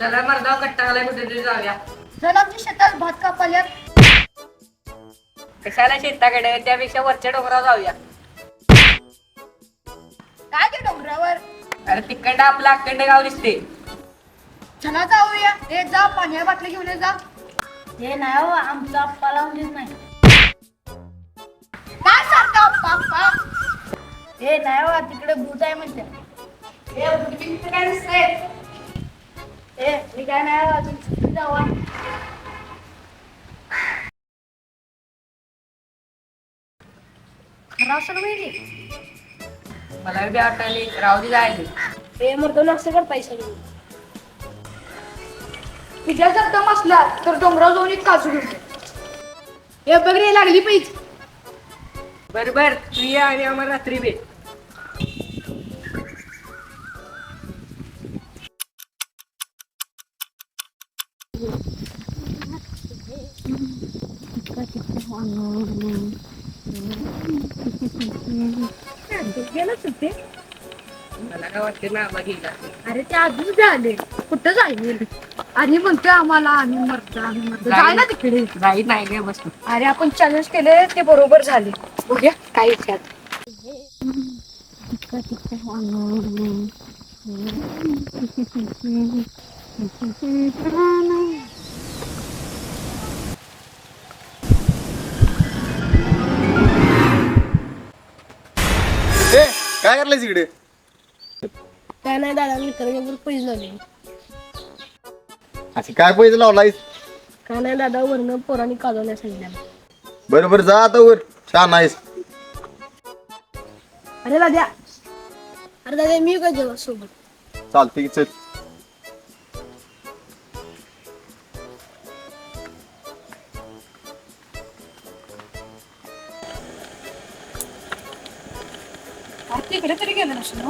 चला मर्दा कट्टाला कुठेतरी जाऊया. चल आमच्या शेतात भात कापाल्यात कशाला शेताकडे? त्यापेक्षा वरच्या डोंगरावर जाऊया. काय ते डोंगरावर? अरे तिकडं आपलं अखंड गाव दिसते. चला जाऊया. ए जा पाण्या बाटली घेऊन ये जा. हे नाही हो आमचा अप्पा लावून देत नाही. काय सारखा पापा हे नाही हो तिकडे भूत आहे म्हणते. काय दिसतंय? ए मी काय नाही अजून जावा खरा सर वेळी मला बी वाटायली राहू दे जायला हे मर्दन असं कर पैसा घेऊन तुझ्या जर दम असला तर डोंगरावर जाऊन एक काजू घेऊन ये. ए बघ रे लागली पाहिजे बर बर तू ये आणि आम्हाला रात्री भेट मला काय वाटते ना गेला अरे ते आधीच झाले. कुठं जाईल आणि म्हणतोय आम्हाला आम्ही मरतो आम्ही मरतो. जाय ना तिकडे. जाईत नाही काय बस अरे आपण चॅलेंज केले ते बरोबर झाले. बघूया काय विचार. ए काय करलायस इकडे? काय नाही दादा मित्रांवर पैसे झाले. असे काय पैसे लावलायस? काय नाही दादा वरनं पोरांनी कालवण्या सांगितल्या बरं बरं जा आता वर. छान आहेस. अरे दादा अरे दादा मी काय जेव्हा सोबत? चालते की चल. तिकडे तरी गेलं नसेल